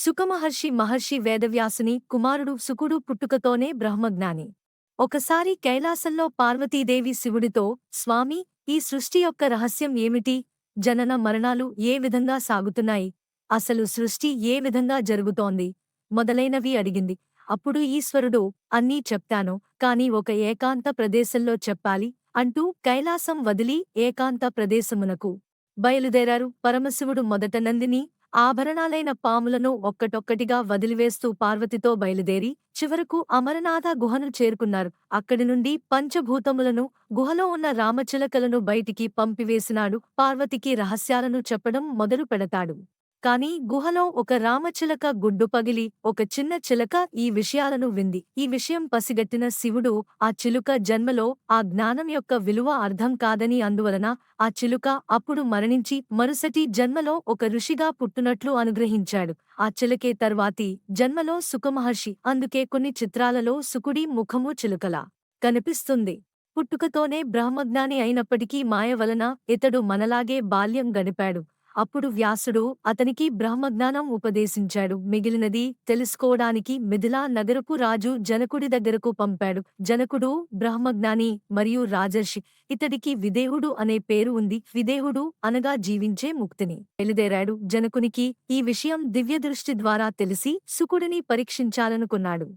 సుఖమహర్షి మహర్షి వేదవ్యాసుని కుమారుడు సుకుడు పుట్టుకతోనే బ్రహ్మజ్ఞాని. ఒకసారి కైలాసంలో పార్వతీదేవి శివుడితో స్వామి ఈ సృష్టి యొక్క రహస్యం ఏమిటి? జనన మరణాలు ఏ విధంగా సాగుతున్నాయి? అసలు సృష్టి ఏ విధంగా జరుగుతోంది? మొదలైనవి అడిగింది. అప్పుడు ఈశ్వరుడు అన్నీ చెప్తాను కాని ఒక ఏకాంత ప్రదేశంలో చెప్పాలి అంటూ కైలాసం వదిలి ఏకాంత ప్రదేశమునకు బయలుదేరారు పరమశివుడు మొదట నందిని ఆభరణాలైన పాములను ఒక్కటొక్కటిగా వదిలివేస్తూ పార్వతితో బయలుదేరి చివరకు అమరనాథ గుహను చేరుకున్నారు. అక్కడి నుండి పంచభూతములను గుహలో ఉన్న రామచిలకలను బయటికి పంపివేసినాడు. పార్వతికి రహస్యాలను చెప్పడం మొదలు పెడతాడు కాని గుహలో ఒక రామచిలక గుడ్డు పగిలి ఒక చిన్న చిలక ఈ విషయాలను వింది. ఈ విషయం పసిగట్టిన శివుడు ఆ చిలుక జన్మలో ఆ జ్ఞానం యొక్క విలువ అర్థం కాదని అందువలన ఆ చిలుక అప్పుడు మరణించి మరుసటి జన్మలో ఒక ఋషిగా పుట్టునట్లు అనుగ్రహించాడు. ఆ చిలకే తర్వాతి జన్మలో సుఖమహర్షి అందుకే కొన్ని చిత్రాలలో సుకుడి ముఖము చిలుకలా కనిపిస్తుంది. పుట్టుకతోనే బ్రహ్మజ్ఞాని అయినప్పటికీ మాయ వలన ఇతడు మనలాగే బాల్యం గడిపాడు. అప్పుడు వ్యాసుడు అతనికి బ్రహ్మజ్ఞానం ఉపదేశించాడు. మిగిలినది తెలుసుకోవడానికి మిథిలా నగరపు రాజు జనకుడి దగ్గరకు పంపాడు. జనకుడు బ్రహ్మజ్ఞాని మరియు రాజర్షి. ఇతడికి విదేహుడు అనే పేరు ఉంది. విదేహుడు అనగా జీవించే ముక్తిని. బయలుదేరాడు. జనకునికి ఈ విషయం దివ్యదృష్టి ద్వారా తెలిసి సుకుడిని పరీక్షించాలనుకున్నాడు.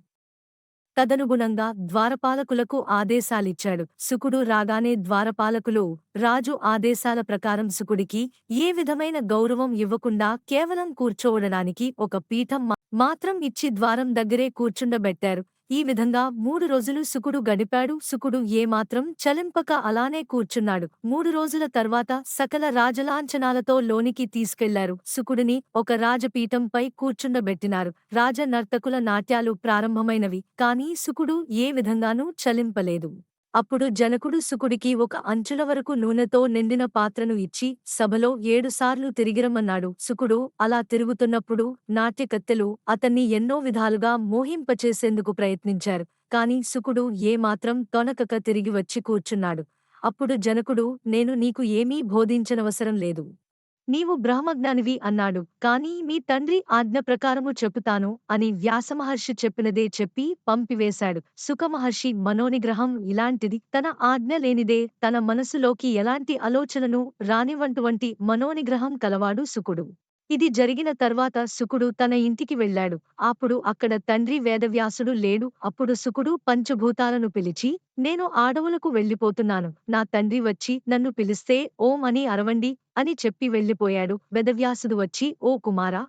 తదనుగుణంగా ద్వారపాలకులకు ఆదేశాలిచ్చాడు. సుకుడు రాగానే ద్వారపాలకులు రాజు ఆదేశాల ప్రకారం సుకుడికి ఏ విధమైన గౌరవం ఇవ్వకుండా కేవలం కూర్చోవడానికి ఒక పీఠం మాత్రం ఇచ్చి ద్వారం దగ్గరే కూర్చుండబెట్టారు. ఈ విధంగా మూడు రోజులు సుకుడు గడిపాడు. సుకుడు ఏమాత్రం చలింపక అలానే కూర్చున్నాడు. మూడు రోజుల తర్వాత సకల రాజలాంఛనాలతో లోనికి తీసుకెళ్ళారు. సుకుడిని ఒక రాజపీఠంపై కూర్చుండబెట్టినారు. రాజ నర్తకుల నాట్యాలు ప్రారంభమైనవి. కాని సుకుడు ఏ విధంగానూ చలింపలేదు. అప్పుడు జనకుడు సుకుడికి ఒక అంచుల వరకు నూనెతో నిండిన పాత్రను ఇచ్చి సభలో ఏడుసార్లు తిరిగిరమ్మన్నాడు. సుకుడు అలా తిరుగుతున్నప్పుడు నాట్యకత్తెలు అతన్ని ఎన్నో విధాలుగా మోహింపచేసేందుకు ప్రయత్నించారు. కాని సుకుడు ఏమాత్రం తొనకక తిరిగి వచ్చి కూర్చున్నాడు. అప్పుడు జనకుడు నేను నీకు ఏమీ బోధించనవసరం లేదు. నీవు బ్రహ్మజ్ఞానివి అన్నాడు. కాని మీ తండ్రి ఆజ్ఞ ప్రకారము చెప్పుతాను అని వ్యాసమహర్షి చెప్పినదే చెప్పి పంపివేశాడు. సుఖమహర్షి మనోనిగ్రహం ఇలాంటిది. తన ఆజ్ఞ లేనిదే తన మనసులోకి ఎలాంటి ఆలోచనను రానివంటువంటి మనోనిగ్రహం కలవాడు సుకుడు ఇది జరిగిన తర్వాత సుకుడు తన ఇంటికి వెళ్ళాడు. అప్పుడు అక్కడ తండ్రి వేదవ్యాసుడు లేడు. అప్పుడు సుకుడు పంచభూతాలను పిలిచి నేను ఆడవులకు వెళ్ళిపోతున్నాను. నా తండ్రి వచ్చి నన్ను పిలిస్తే ఓం అని అరవండి అని చెప్పి వెళ్ళిపోయాడు. వేదవ్యాసుడు వచ్చి ఓ కుమారా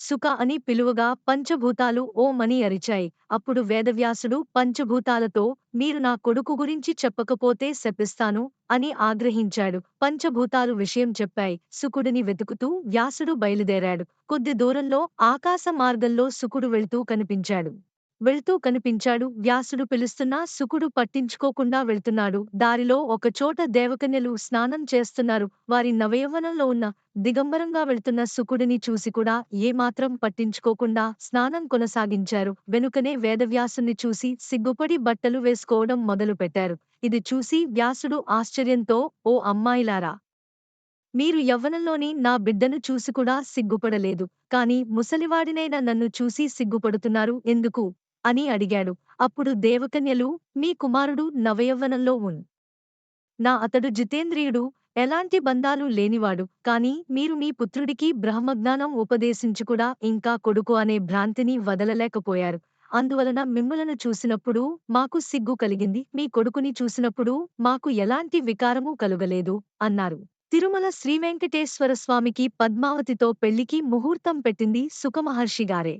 సుఖ అని పిలువగా పంచభూతాలు ఓమని అరిచాయి. అప్పుడు వేదవ్యాసుడు పంచభూతాలతో మీరు నా కొడుకు గురించి చెప్పకపోతే శపిస్తాను అని ఆగ్రహించాడు. పంచభూతాలు విషయం చెప్పాయి. సుకుడిని వెతుకుతూ వ్యాసుడు బయలుదేరాడు. కొద్ది దూరంలో ఆకాశ మార్గంలో సుకుడు వెళ్తూ కనిపించాడు. వెళ్తూ కనిపించాడు. వ్యాసుడు పిలుస్తున్నా సుకుడు పట్టించుకోకుండా వెళ్తున్నాడు. దారిలో ఒకచోట దేవకన్యలు స్నానం చేస్తున్నారు. వారి నవయవనంలో ఉన్న దిగంబరంగా వెళ్తున్న సుకుడిని చూసి కూడా ఏమాత్రం పట్టించుకోకుండా స్నానం కొనసాగించారు. వెనుకనే వేదవ్యాసుని చూసి సిగ్గుపడి బట్టలు వేసుకోవడం మొదలుపెట్టారు. ఇది చూసి వ్యాసుడు ఆశ్చర్యంతో ఓ అమ్మాయిలారా! మీరు యవ్వనంలోని నా బిడ్డను చూసి కూడా సిగ్గుపడలేదు. కాని ముసలివాడినైనా నన్ను చూసి సిగ్గుపడుతున్నారు. ఎందుకు? అని అడిగాడు. అప్పుడు దేవకన్యలు మీ కుమారుడు నవయవ్వనంలో ఉన్. నా అతడు జితేంద్రియుడు ఎలాంటి బంధాలు లేనివాడు. కాని మీరు మీ పుత్రుడికి బ్రహ్మజ్ఞానం ఉపదేశించుకుడా ఇంకా కొడుకు అనే భ్రాంతిని వదలలేకపోయారు. అందువలన మిమ్ములను చూసినప్పుడు మాకు సిగ్గు కలిగింది. మీ కొడుకుని చూసినప్పుడు మాకు ఎలాంటి వికారము కలుగలేదు అన్నారు. తిరుమల శ్రీవెంకటేశ్వర స్వామికి పద్మావతితో పెళ్ళికి ముహూర్తం పెట్టింది సుఖమహర్షిగారే